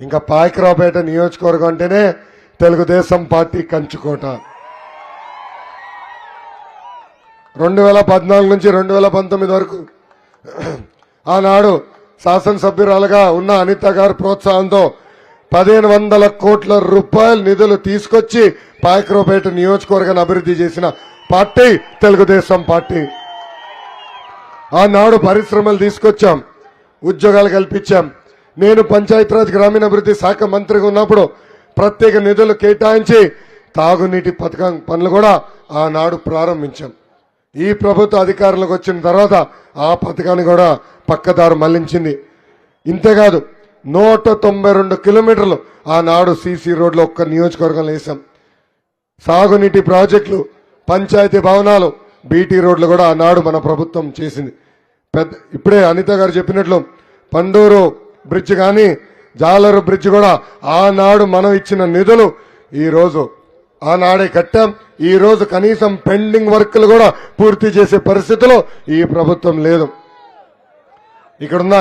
ఇంకా పాయకరావుపేట నియోజకవర్గం అంటేనే తెలుగుదేశం పార్టీ కంచుకోట. రెండు వేల పద్నాలుగు నుంచి రెండు వేల పంతొమ్మిది వరకు ఆనాడు శాసనసభ్యురాలుగా ఉన్న అనిత గారి ప్రోత్సాహంతో పదిహేను వందల కోట్ల రూపాయల నిధులు తీసుకొచ్చి పాయకరావుపేట నియోజకవర్గాన్ని అభివృద్ధి చేసిన పార్టీ తెలుగుదేశం పార్టీ. ఆనాడు పరిశ్రమలు తీసుకొచ్చాం ఉద్యోగాలు కల్పించాం. నేను పంచాయతీరాజ్ గ్రామీణాభివృద్ధి శాఖ మంత్రిగా ఉన్నప్పుడు ప్రత్యేక నిధులు కేటాయించి తాగునీటి పథకం పనులు కూడా ఆనాడు ప్రారంభించాం. ఈ ప్రభుత్వ అధికారులకు వచ్చిన తర్వాత ఆ పథకాన్ని కూడా పక్కదారు మళ్ళించింది. ఇంతేకాదు నూట తొంభై రెండు కిలోమీటర్లు ఆనాడు సీసీ రోడ్లో ఒక్క నియోజకవర్గంలో వేసాం. సాగునీటి ప్రాజెక్టులు పంచాయతీ భవనాలు బీటీ రోడ్లు కూడా ఆనాడు మన ప్రభుత్వం చేసింది. పెద్ద ఇప్పుడే అనిత గారు చెప్పినట్లు పండూరు బ్రిడ్జ్ కానీ జాలరు బ్రిడ్జ్ కూడా ఆనాడు మనం ఇచ్చిన నిధులు ఈరోజు ఆనాడే కట్టాం. ఈ రోజు కనీసం పెండింగ్ వర్క్లు కూడా పూర్తి చేసే పరిస్థితిలో ఈ ప్రభుత్వం లేదు. ఇక్కడున్న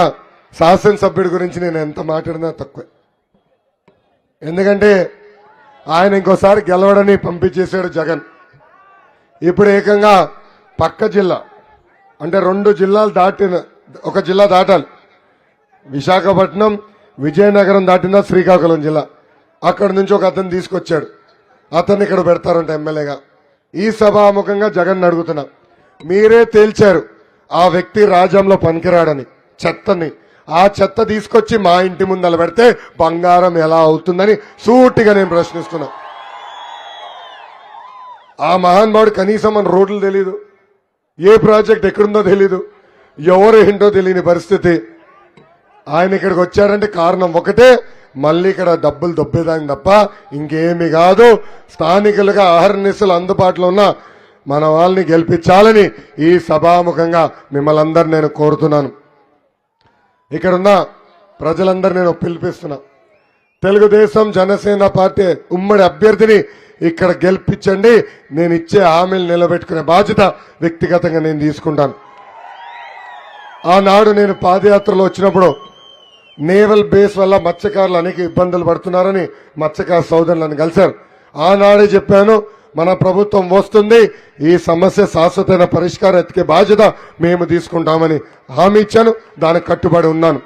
శాసనసభ్యుడి గురించి నేను ఎంత మాట్లాడినా తక్కువే. ఎందుకంటే ఆయన ఇంకోసారి గెలవడని పంపించేశాడు జగన్. ఇప్పుడు ఏకంగా పక్క జిల్లా అంటే రెండు జిల్లాలు దాటిన ఒక జిల్లా దాటాలి. విశాఖపట్నం విజయనగరం దాటిన శ్రీకాకుళం జిల్లా. అక్కడి నుంచి ఒక అతను తీసుకొచ్చాడు. అతన్ని ఇక్కడ పెడతారంట ఎమ్మెల్యేగా. ఈ సభాముఖంగా జగన్ అడుగుతున్నా మీరే తేల్చారు ఆ వ్యక్తి రాజ్యంలో పనికిరాడని చెత్తని. ఆ చెత్త తీసుకొచ్చి మా ఇంటి ముందల పెడితే బంగారం ఎలా అవుతుందని సూటిగా నేను ప్రశ్నిస్తున్నా. ఆ మహానుభావుడు కనీసం మన రోడ్లు తెలీదు ఏ ప్రాజెక్ట్ ఎక్కడుందో తెలీదు ఎవరు ఏంటో తెలియని పరిస్థితి. ఆయన ఇక్కడికి వచ్చారంటే కారణం ఒకటే మళ్ళీ ఇక్కడ డబ్బులు దొబ్బేదానికి తప్ప ఇంకేమి కాదు. స్థానికులుగా అహర్నిశలు అందుబాటులో ఉన్న మన వాళ్ళని గెలిపించాలని ఈ సభాముఖంగా మిమ్మల్ని అందరు నేను కోరుతున్నాను. ఇక్కడున్న ప్రజలందరూ నేను పిలిపిస్తున్నా. తెలుగుదేశం జనసేన పార్టీ ఉమ్మడి అభ్యర్థిని ఇక్కడ గెలిపించండి. నేను ఇచ్చే హామీలు నిలబెట్టుకునే బాధ్యత వ్యక్తిగతంగా నేను తీసుకుంటాను. ఆనాడు నేను పాదయాత్రలో వచ్చినప్పుడు నేవల్ బేస్ వల్ల మత్స్యకారులు అనేక ఇబ్బందులు పడుతున్నారని మత్స్యకార సోదరులను కలిశారు. ఆనాడే చెప్పాను మన ప్రభుత్వం వస్తుంది ఈ సమస్య శాశ్వతమైన పరిష్కారం ఎత్తికే బాధ్యత మేము తీసుకుంటామని హామీ ఇచ్చాను దానికి కట్టుబడి ఉన్నాను.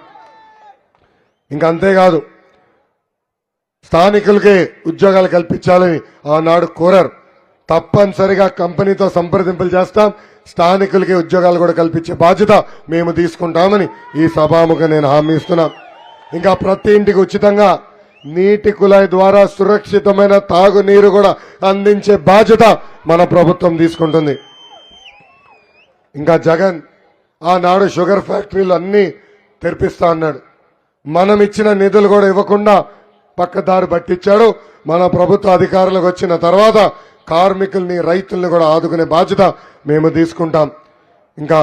ఇంకా అంతేకాదు స్థానికులకి ఉద్యోగాలు కల్పించాలని ఆనాడు కోరారు. తప్పనిసరిగా కంపెనీతో సంప్రదింపులు చేస్తాం స్థానికులకి ఉద్యోగాలు కూడా కల్పించే బాధ్యత మేము తీసుకుంటామని ఈ సభాముఖ నేను హామీ ఇస్తున్నా ఇంకా ప్రతి ఇంటికి ఉచితంగా నీటి కుళాయి ద్వారా సురక్షితమైన తాగునీరు కూడా అందించే బాధ్యత మన ప్రభుత్వం తీసుకుంటుంది. ఇంకా జగన్ ఆనాడు షుగర్ ఫ్యాక్టరీలు అన్నీ తెరిపిస్తా అన్నాడు. మనం ఇచ్చిన నిధులు కూడా ఇవ్వకుండా పక్కదారి పట్టించాడు. మన ప్రభుత్వ అధికారులకు వచ్చిన తర్వాత కార్మికుల్ని రైతుల్ని కూడా ఆదుకునే బాధ్యత మేము తీసుకుంటాం. ఇంకా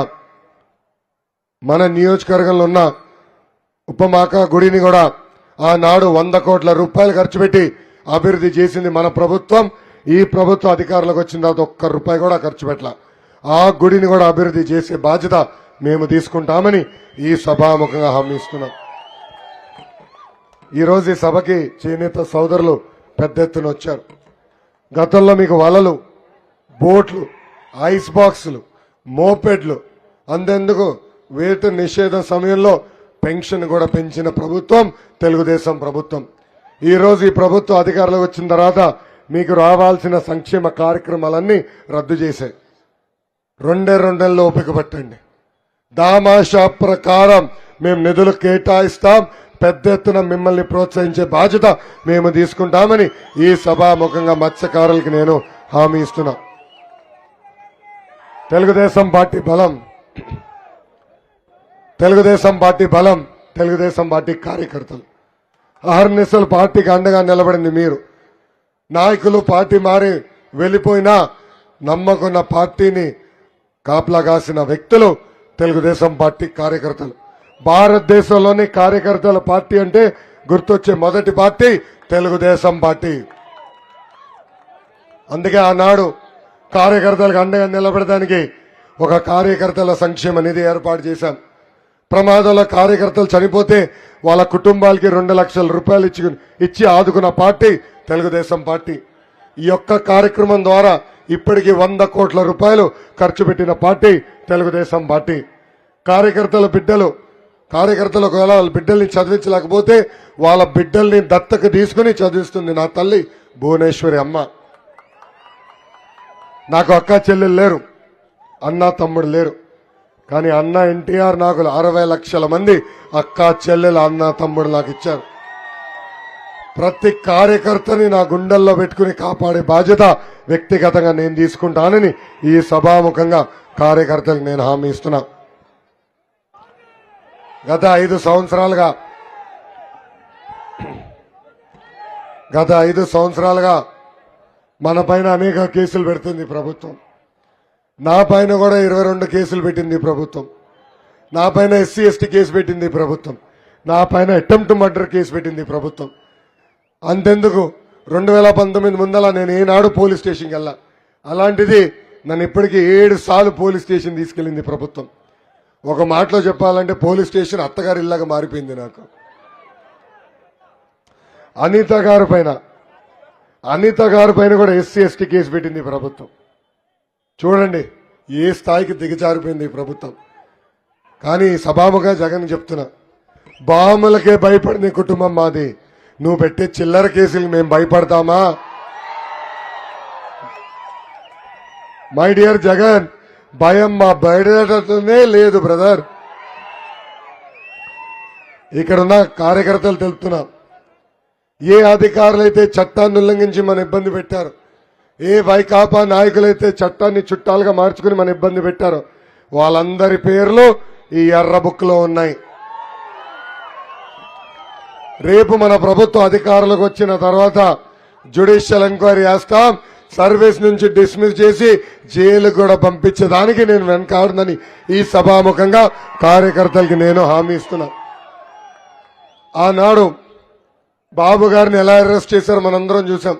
మన నియోజకవర్గంలో ఉన్న ఉపమాక గుడిని కూడా ఆనాడు వంద కోట్ల రూపాయలు ఖర్చు పెట్టి అభివృద్ధి చేసింది మన ప్రభుత్వం. ఈ ప్రభుత్వ అధికారులకు వచ్చిన తర్వాత ఒక్క రూపాయి కూడా ఖర్చు పెట్టల. ఆ గుడిని కూడా అభివృద్ధి చేసే బాధ్యత మేము తీసుకుంటామని ఈ సభాముఖంగా హామీ ఇస్తున్నాం. ఈ ఈ సభకి చేనేత సోదరులు పెద్ద ఎత్తున వచ్చారు. గతంలో మీకు వలలు బోట్లు ఐస్ బాక్సులు మోపెడ్లు అందేందుకు వేట నిషేధం సమయంలో పెన్షన్ కూడా పెంచిన ప్రభుత్వం తెలుగుదేశం ప్రభుత్వం. ఈరోజు ఈ ప్రభుత్వం అధికారంలోకి వచ్చిన తర్వాత మీకు రావాల్సిన సంక్షేమ కార్యక్రమాలన్నీ రద్దు చేశాయి రెండే రెండేళ్ళు ఓపిక పట్టండి. దామాషా ప్రకారం మేము నిధులు కేటాయిస్తాం పెద్ద ఎత్తున మిమ్మల్ని ప్రోత్సహించే బాధ్యత మేము తీసుకుంటామని ఈ సభాముఖంగా మత్స్యకారులకి నేను హామీ ఇస్తున్నా. తెలుగుదేశం పార్టీ బలం. తెలుగుదేశం పార్టీ బలం తెలుగుదేశం పార్టీ కార్యకర్తలు. అహర్నిశలు పార్టీకి అండగా నిలబడింది మీరు. నాయకులు పార్టీ మారి వెళ్ళిపోయినా నమ్మకున్న పార్టీని కాపలా కాసిన వ్యక్తులు తెలుగుదేశం పార్టీ కార్యకర్తలు. భారతదేశంలోని కార్యకర్తల పార్టీ అంటే గుర్తొచ్చే మొదటి పార్టీ తెలుగుదేశం పార్టీ. అందుకే ఆనాడు కార్యకర్తలకు అండగా నిలబడడానికి ఒక కార్యకర్తల సంక్షేమ నిధి ఏర్పాటు చేశాం. ప్రమాదంలో కార్యకర్తలు చనిపోతే వాళ్ళ కుటుంబాలకి రెండు లక్షల రూపాయలు ఇచ్చి ఇచ్చి ఆదుకున్న పార్టీ తెలుగుదేశం పార్టీ. ఈ యొక్క కార్యక్రమం ద్వారా ఇప్పటికి వంద కోట్ల రూపాయలు ఖర్చు పెట్టిన పార్టీ తెలుగుదేశం పార్టీ. కార్యకర్తల బిడ్డలు కార్యకర్తలు ఒకవేళ వాళ్ళ బిడ్డల్ని చదివించలేకపోతే వాళ్ళ బిడ్డల్ని దత్తకు తీసుకుని చదివిస్తుంది నా తల్లి భువనేశ్వరి అమ్మ. నాకు అక్క చెల్లెలు లేరు అన్న తమ్ముడు లేరు. కానీ అన్న ఎన్టీఆర్ నాకు అరవై లక్షల మంది అక్క చెల్లెలు అన్న తమ్ముడు నాకు ఇచ్చారు. ప్రతి కార్యకర్తని నా గుండెల్లో పెట్టుకుని కాపాడే బాధ్యత వ్యక్తిగతంగా నేను తీసుకుంటానని ఈ సభాముఖంగా కార్యకర్తలకు నేను హామీ ఇస్తున్నా. గత ఐదు సంవత్సరాలుగా గత ఐదు సంవత్సరాలుగా మన పైన అనేక కేసులు పెడుతుంది ప్రభుత్వం. నా పైన కూడా ఇరవై రెండు కేసులు పెట్టింది ప్రభుత్వం. నా పైన ఎస్సీ ఎస్టీ కేసు పెట్టింది ప్రభుత్వం. నా పైన అటెంప్ట్ మర్డర్ కేసు పెట్టింది ప్రభుత్వం. అంతెందుకు? రెండు వేల పంతొమ్మిది ముందల నేను ఏనాడు పోలీస్ స్టేషన్కి వెళ్ళా. అలాంటిది నన్ను ఇప్పటికీ ఏడు సార్లు పోలీస్ స్టేషన్ తీసుకెళ్ళింది ప్రభుత్వం. ఒక మాటలో చెప్పాలంటే పోలీస్ స్టేషన్ అత్తగారి ఇల్లాగా మారిపోయింది నాకు. అనిత గారి పైన అనిత గారి పైన కూడా ఎస్సీ ఎస్టీ కేసు పెట్టింది ప్రభుత్వం. చూడండి ఏ స్థాయికి దిగజారిపోయింది ఈ ప్రభుత్వం. కానీ సభాముగా జగన్ చెప్తున్నా బాములకే భయపడిన కుటుంబం మాది. నువ్వు పెట్టే చిల్లర కేసులు మేము భయపడతామా? మై డియర్ జగన్ భయం మా బయటనే లేదు బ్రదర్ ఇక్కడున్న కార్యకర్తలు తెలుపుతున్నా ఏ అధికారులైతే చట్టాన్ని ఉల్లంఘించి మన ఇబ్బంది పెట్టారు ఏ వైకాపా నాయకులైతే చట్టాన్ని చుట్టాలుగా మార్చుకుని మన ఇబ్బంది పెట్టారో వాళ్ళందరి పేర్లు ఈ ఎర్ర బుక్లో ఉన్నాయి. రేపు మన ప్రభుత్వ అధికారులకు వచ్చిన తర్వాత జ్యుడిషియల్ ఎంక్వైరీ చేస్తాం. సర్వీస్ నుంచి డిస్మిస్ చేసి జైలు కూడా పంపించేదానికి నేను వెనకాడునని ఈ సభాముఖంగా కార్యకర్తలకి నేను హామీ ఇస్తున్నా. ఆనాడు బాబు గారిని ఎలా అరెస్ట్ చేశారో మనందరం చూసాం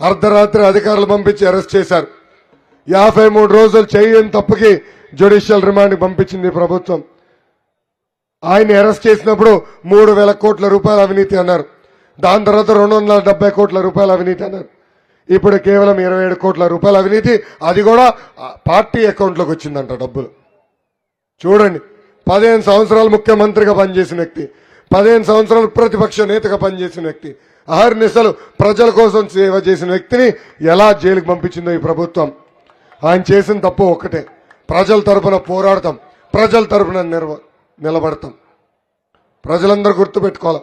అర్ధరాత్రి అధికారులు పంపించి అరెస్ట్ చేశారు. యాభై మూడు రోజులు చేయని తప్పుకి జ్యుడిషియల్ రిమాండ్ పంపించింది ప్రభుత్వం. ఆయన అరెస్ట్ చేసినప్పుడు మూడు వేల కోట్ల రూపాయల అవినీతి అన్నారు. దాని తర్వాత రెండు వందల డెబ్బై కోట్ల రూపాయల అవినీతి అన్నారు. ఇప్పుడు కేవలం ఇరవై ఏడు కోట్ల రూపాయల అవినీతి అది కూడా పార్టీ అకౌంట్లోకి వచ్చిందంట డబ్బులు. చూడండి పదిహేను సంవత్సరాలు ముఖ్యమంత్రిగా పనిచేసిన వ్యక్తి పదిహేను సంవత్సరాలు ప్రతిపక్ష నేతగా పనిచేసిన వ్యక్తి అహర్నిశలు ప్రజల కోసం సేవ చేసిన వ్యక్తిని ఎలా జైలుకు పంపించిందో ఈ ప్రభుత్వం. ఆయన చేసిన తప్పు ఒక్కటే. ప్రజల తరఫున పోరాడతాం. ప్రజల తరపున నిర్వ నిలబడతాం. ప్రజలందరూ గుర్తుపెట్టుకోవాలి.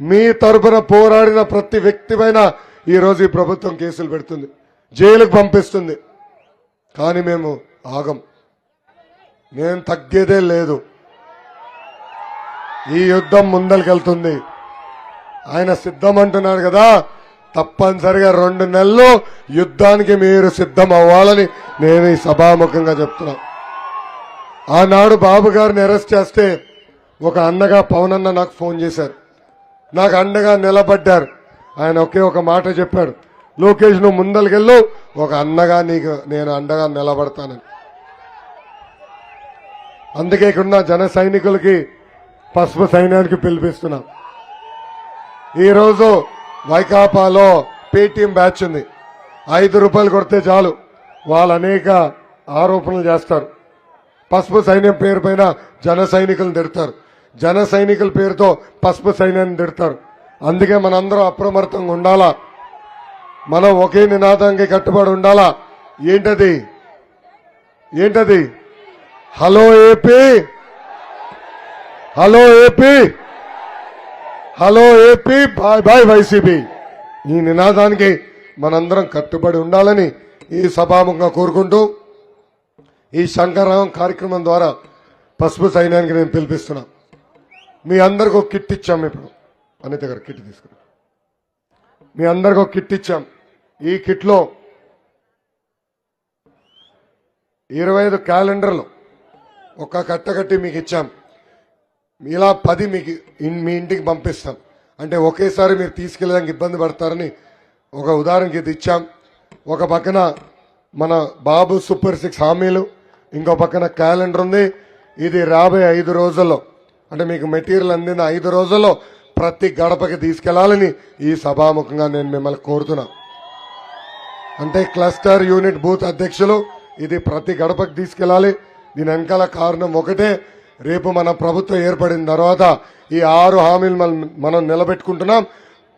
మీ తరపున పోరాడిన ప్రతి వ్యక్తి పైన ఈరోజు ఈ ప్రభుత్వం కేసులు పెడుతుంది. జైలుకు పంపిస్తుంది. కానీ మేము ఆగం. నేను తగ్గేదే లేదు. ఈ యుద్ధం ముందరికెళ్తుంది. ఆయన సిద్ధం అంటున్నాడు కదా తప్పనిసరిగా రెండు నెలలు యుద్ధానికి మీరు సిద్ధం అవ్వాలని నేను ఈ సభాముఖంగా చెప్తున్నా. ఆనాడు బాబు గారిని అరెస్ట్ చేస్తే ఒక అన్నగా పవన్ అన్న నాకు ఫోన్ చేశారు. నాకు అండగా నిలబడ్డారు. ఆయన ఒకే ఒక మాట చెప్పాడు. లోకేష్ నువ్వు ముందరికెళ్ళు ఒక అన్నగా నీకు నేను అండగా నిలబడతానని. అందుకే ఇక్కడున్న జన సైనికులకి పసుపు సైన్యానికి పిలిపిస్తున్నాను ఈరోజు వైకాపాలో పేటీఎం బ్యాచ్ ఉంది. ఐదు రూపాయలు కొడితే చాలు. వాళ్ళు అనేక ఆరోపణలు చేస్తారు. పసుపు సైన్యం పేరు పైన జన సైనికులను తిడతారు. జన సైనికుల పేరుతో పసుపు సైన్యాన్ని తిడతారు. అందుకే మనందరం అప్రమత్తంగా ఉండాలా? మనం ఒకే నినాదానికి కట్టుబడి ఉండాలా? ఏంటది? ఏంటది? Hello AP! Hello AP! Hello AP bye bye YCP ఈ నినాదానికి మనందరం కట్టుబడి ఉండాలని ఈ సభాముఖంగా కోరుకుంటూ ఈ శంకరరావం కార్యక్రమం ద్వారా పసుపు సైన్యానికి నేను పిలిపిస్తున్నా. మీ అందరికి ఒక కిట్ ఇచ్చాం ఇప్పుడు. అనిత గారు కిట్ తీసుకురా మీ అందరికి ఒక కిట్ ఇచ్చాం. ఈ కిట్లో ఇరవై ఐదు క్యాలెండర్లు. ఒక కట్ట కట్టి మీకు ఇచ్చాం. మీలా పది మీకు ఇన్- మీ ఇంటికి పంపిస్తాం. అంటే ఒకేసారి మీరు తీసుకెళ్ళడానికి ఇబ్బంది పడతారని ఒక ఉదాహరణకి ఇది ఇచ్చాం. ఒక పక్కన మన బాబు సూపర్ సిక్స్ హామీలు ఇంకో పక్కన క్యాలెండర్ ఉంది. ఇది రాబోయే ఐదు రోజుల్లో అంటే మీకు మెటీరియల్ అందిన ఐదు రోజుల్లో ప్రతి గడపకి తీసుకెళ్ళాలని ఈ సభాముఖంగా నేను మిమ్మల్ని కోరుతున్నా. అంటే క్లస్టర్ యూనిట్ బూత్ అధ్యక్షులు ఇది ప్రతి గడపకి తీసుకెళ్ళాలి దీని వెనకాల కారణం ఒకటే రేపు మన ప్రభుత్వం ఏర్పడిన తర్వాత ఈ ఆరు హామీలు మనం- మనం నిలబెట్టుకుంటున్నాం.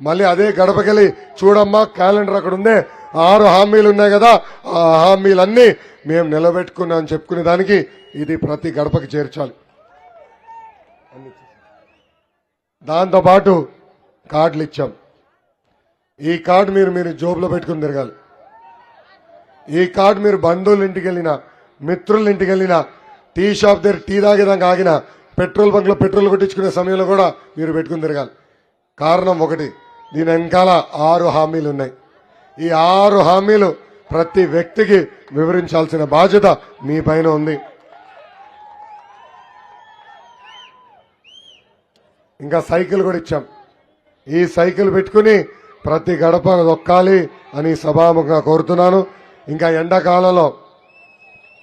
మళ్ళీ అదే గడపకెళ్ళి చూడమ్మా క్యాలెండర్ అక్కడ ఉందే. ఆరు హామీలు ఉన్నాయి కదా ఆ హామీలన్నీ మేము నిలబెట్టుకున్నాం అని చెప్పుకునే దానికి ఇది ప్రతి గడపకి చేర్చాలి. దాంతోపాటు కార్డులు ఇచ్చాం. ఈ కార్డు మీరు మీరు జోబులో పెట్టుకుని తిరగాలి. ఈ కార్డు మీరు బంధువుల ఇంటికి వెళ్ళినా మిత్రుల ఇంటికి వెళ్ళినా టీ షాప్ దగ్గర టీ తాగేదాకా ఆగిన పెట్రోల్ బంక్లో పెట్రోల్ కొట్టించుకునే సమయంలో కూడా మీరు పెట్టుకుని తిరగాలి. కారణం ఒకటి దీని వెనకాల ఆరు హామీలు ఉన్నాయి. ఈ ఆరు హామీలు ప్రతి వ్యక్తికి వివరించాల్సిన బాధ్యత మీ పైన ఉంది. ఇంకా సైకిల్ కూడా ఇచ్చాం. ఈ సైకిల్ పెట్టుకుని ప్రతి గడప దొక్కాలి అని సభాముఖంగా కోరుతున్నాను. ఇంకా ఎండాకాలంలో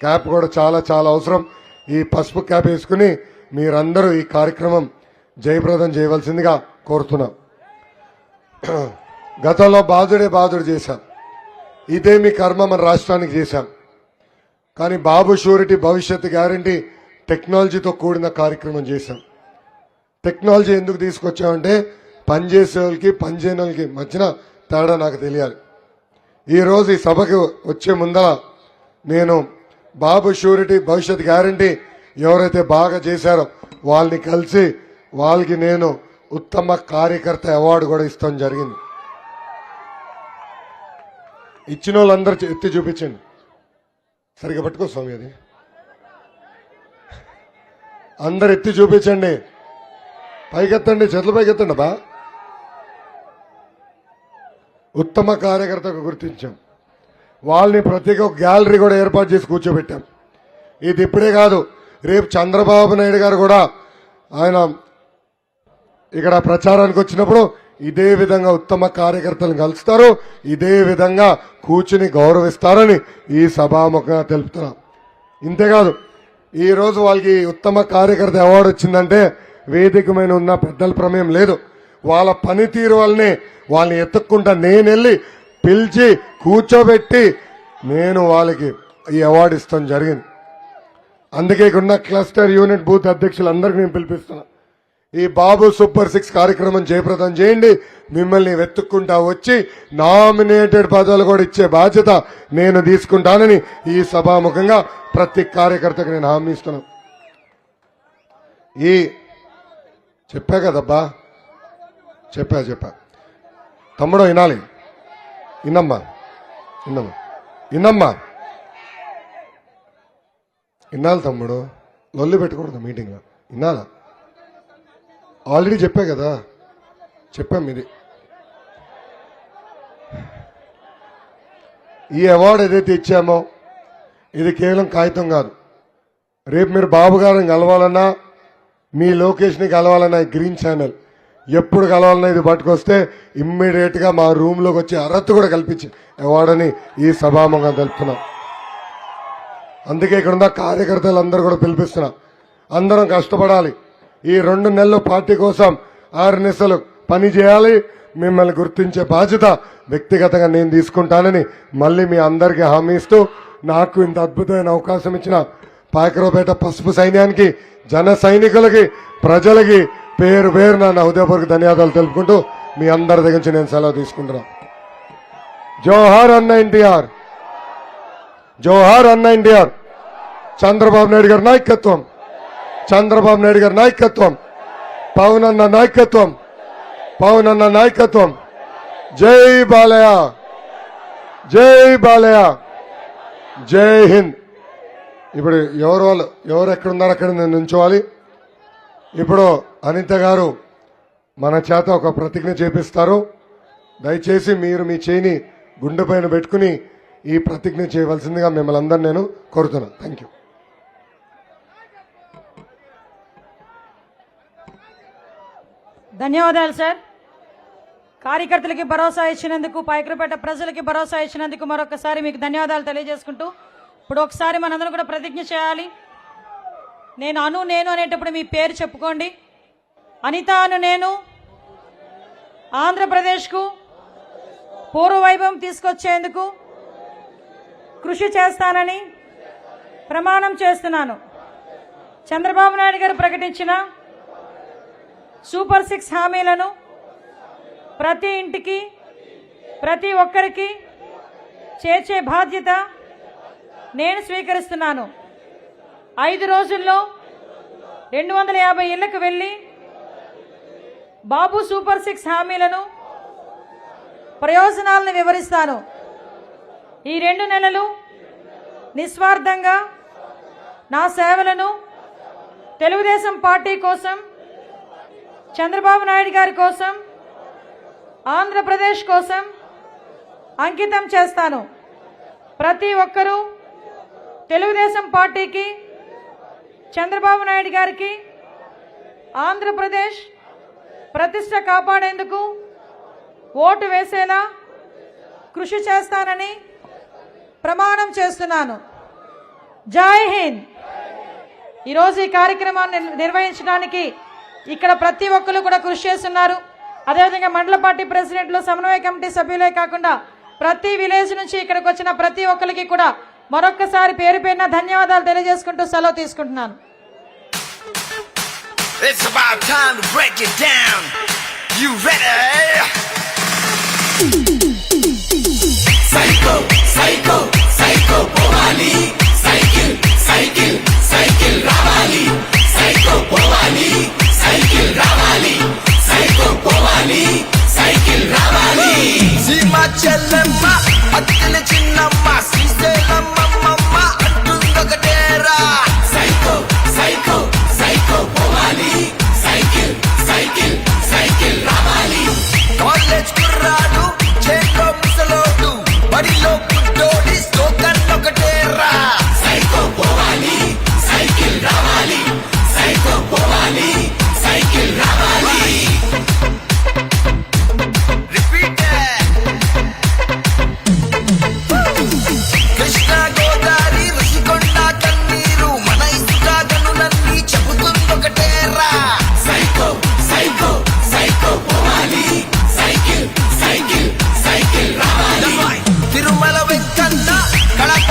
క్యాప్ కూడా చాలా చాలా అవసరం. ఈ పసుపు క్యాప్ వేసుకుని మీరందరూ ఈ కార్యక్రమం జయప్రదం చేయవలసిందిగా కోరుతున్నాం. గతంలో బాధుడే బాధుడు చేశాం. ఇదే మీ కర్మ మన రాష్ట్రానికి చేశాం. కానీ బాబు షూరిటీ భవిష్యత్తు గ్యారంటీ టెక్నాలజీతో కూడిన కార్యక్రమం చేశాం. టెక్నాలజీ ఎందుకు తీసుకొచ్చామంటే పనిచేసే వాళ్ళకి పనిచేయని వాళ్ళకి మధ్యన తేడా నాకు తెలియాలి. ఈరోజు ఈ సభకు వచ్చే ముందర నేను బాబు షూరిటీ భవిష్యత్ గ్యారంటీ ఎవరైతే బాగా చేశారో వాళ్ళని కలిసి వాళ్ళకి నేను ఉత్తమ కార్యకర్త అవార్డు కూడా ఇస్తాం జరిగింది. ఇచ్చిన వాళ్ళందరూ ఎత్తి చూపించండి. సరిగా పట్టుకో స్వామి అది. అందరు ఎత్తి చూపించండి. పైకెత్తండి చేతులు పైకెత్తండి బా ఉత్తమ కార్యకర్తకు గుర్తించాం. వాళ్ళని ప్రత్యేక ఒక గ్యాలరీ కూడా ఏర్పాటు చేసి కూర్చోబెట్టాం. ఇది ఇప్పుడే కాదు రేపు చంద్రబాబు నాయుడు గారు కూడా ఆయన ఇక్కడ ప్రచారానికి వచ్చినప్పుడు ఇదే విధంగా ఉత్తమ కార్యకర్తలను కలుస్తారు ఇదే విధంగా కూర్చుని గౌరవిస్తారని ఈ సభాముఖంగా తెలుపుతున్నాం. ఇంతేకాదు ఈరోజు వాళ్ళకి ఉత్తమ కార్యకర్త అవార్డు వచ్చిందంటే వేదిక మీద ఉన్న పెద్దల ప్రమేయం లేదు. వాళ్ళ పనితీరు వల్లనే వాళ్ళని ఎత్తుక్కుంటా నేను వెళ్ళి పిలిచి కూర్చోబెట్టి నేను వాళ్ళకి ఈ అవార్డు ఇస్తాం జరిగింది. అందుకే ఉన్న క్లస్టర్ యూనిట్ బూత్ అధ్యక్షులందరికీ నేను పిలిపిస్తున్నా. ఈ బాబు సూపర్ సిక్స్ కార్యక్రమం జయప్రదం చేయండి. మిమ్మల్ని వెతుక్కుంటా వచ్చి నామినేటెడ్ పదవులు కూడా ఇచ్చే బాధ్యత నేను తీసుకుంటానని ఈ సభాముఖంగా ప్రతి కార్యకర్తకు నేను హామీ ఇస్తున్నాను ఈ చెప్పా కదబ్బా? చెప్పా చెప్పా. తమ్ముడు వినాలి. విన్నమ్మా విన్నమ్మా విన్నమ్మా విన్నాలి తమ్ముడు లొల్లి పెట్టకూడదు మీటింగ్లో. విన్నాలా ఆల్రెడీ చెప్పా కదా. చెప్పాం ఇది. ఈ అవార్డు ఏదైతే ఇచ్చామో ఇది కేవలం కాగితం కాదు. రేపు మీరు బాబు గారిని కలవాలన్నా మీ లొకేషన్ని కలవాలన్నా గ్రీన్ ఛానల్. ఎప్పుడు కలవాలన్నా ఇది పట్టుకొస్తే ఇమ్మీడియట్గా మా రూమ్లోకి వచ్చి అర్హత కూడా కల్పించి అవార్డని ఈ సభాముఖంగా తెలుపుతున్నాం. అందుకే ఇక్కడ ఉన్న కార్యకర్తలందరూ కూడా పిలిపిస్తున్నా. అందరం కష్టపడాలి. ఈ రెండు నెలలు పార్టీ కోసం ఆరు నిసలు పని చేయాలి. మిమ్మల్ని గుర్తించే బాధ్యత వ్యక్తిగతంగా నేను తీసుకుంటానని మళ్ళీ మీ అందరికీ హామీ ఇస్తూ నాకు ఇంత అద్భుతమైన అవకాశం ఇచ్చిన పాకరోపేట పసుపు సైన్యానికి జన సైనికులకి ప్రజలకి పేరు పేరు నా హృదయపూర్వక ధన్యవాదాలు తెలుపుకుంటూ మీ అందరి దగ్గర నుంచి నేను సెలవు తీసుకుంటున్నా. జోహార్ అన్న ఎన్టీఆర్. జోహార్ అన్న ఎన్టీఆర్. చంద్రబాబు నాయుడు గారి నాయకత్వం. చంద్రబాబు నాయుడు గారి నాయకత్వం. పవన్ అన్న నాయకత్వం. పవన్ అన్న నాయకత్వం. జై బాలయ్య. జై బాలయ్య. జై హింద్. ఇప్పుడు ఎవరు వాళ్ళు ఎవరు ఎక్కడున్నారో అక్కడ నేను నించోవాలి ఇప్పుడు అనిత గారు మన చేత ఒక ప్రతిజ్ఞ చేపిస్తారు. దయచేసి మీరు మీ చేయిని గుండె పైన పెట్టుకుని ఈ ప్రతిజ్ఞ చేయవలసిందిగా మిమ్మల్ని అందరినీ నేను కోరుతున్నాను థ్యాంక్ యూ ధన్యవాదాలు సార్. కార్యకర్తలకి భరోసా ఇచ్చినందుకు పైకరపేట ప్రజలకి భరోసా ఇచ్చినందుకు మరొకసారి మీకు ధన్యవాదాలు తెలియజేసుకుంటూ ఇప్పుడు ఒకసారి మనందరం కూడా ప్రతిజ్ఞ చేయాలి. నేను అను నేను అనేటప్పుడు మీ పేరు చెప్పుకోండి. అనిత అను నేను ఆంధ్రప్రదేశ్కు పూర్వవైభవం తీసుకొచ్చేందుకు కృషి చేస్తానని ప్రమాణం చేస్తున్నాను. చంద్రబాబు నాయుడు గారు ప్రకటించిన సూపర్ సిక్స్ హామీలను ప్రతి ఇంటికి ప్రతి ఒక్కరికి చేర్చే బాధ్యత నేను స్వీకరిస్తున్నాను. ఐదు రోజుల్లో రెండు వందల యాభై ఇళ్ళకు వెళ్ళి బాబు సూపర్ సిక్స్ హామీలను ప్రయోజనాలను వివరిస్తాను. ఈ రెండు నెలలు నిస్వార్థంగా నా సేవలను తెలుగుదేశం పార్టీ కోసం చంద్రబాబు నాయుడు గారి కోసం ఆంధ్రప్రదేశ్ కోసం అంకితం చేస్తాను. ప్రతి ఒక్కరూ తెలుగుదేశం పార్టీకి చంద్రబాబు నాయుడు గారికి ఆంధ్రప్రదేశ్ ప్రతిష్ట కాపాడేందుకు ఓటు వేసేలా కృషి చేస్తానని ప్రమాణం చేస్తున్నాను. జై హింద్. ఈరోజు ఈ కార్యక్రమాన్ని నిర్వహించడానికి ఇక్కడ ప్రతి ఒక్కరు కూడా కృషి చేస్తున్నారు. అదేవిధంగా మండల పార్టీ ప్రెసిడెంట్లు సమన్వయ కమిటీ సభ్యులే కాకుండా ప్రతి విలేజ్ నుంచి ఇక్కడికి వచ్చిన ప్రతి ఒక్కరికి కూడా మరొక్కసారి పేరు పేరున ధన్యవాదాలు తెలియజేసుకుంటూ సెలవు తీసుకుంటున్నాను. It's cycle, cycle cycle cycle రావాలి. సీమ చెల్లెమ్మ అతికిన చిన్నమ్మ సీసేలమ్మమ్మ అంటుందొకటేరా సైకో సైకో సైకో పోవాలి. Cycle cycle cycle. కళప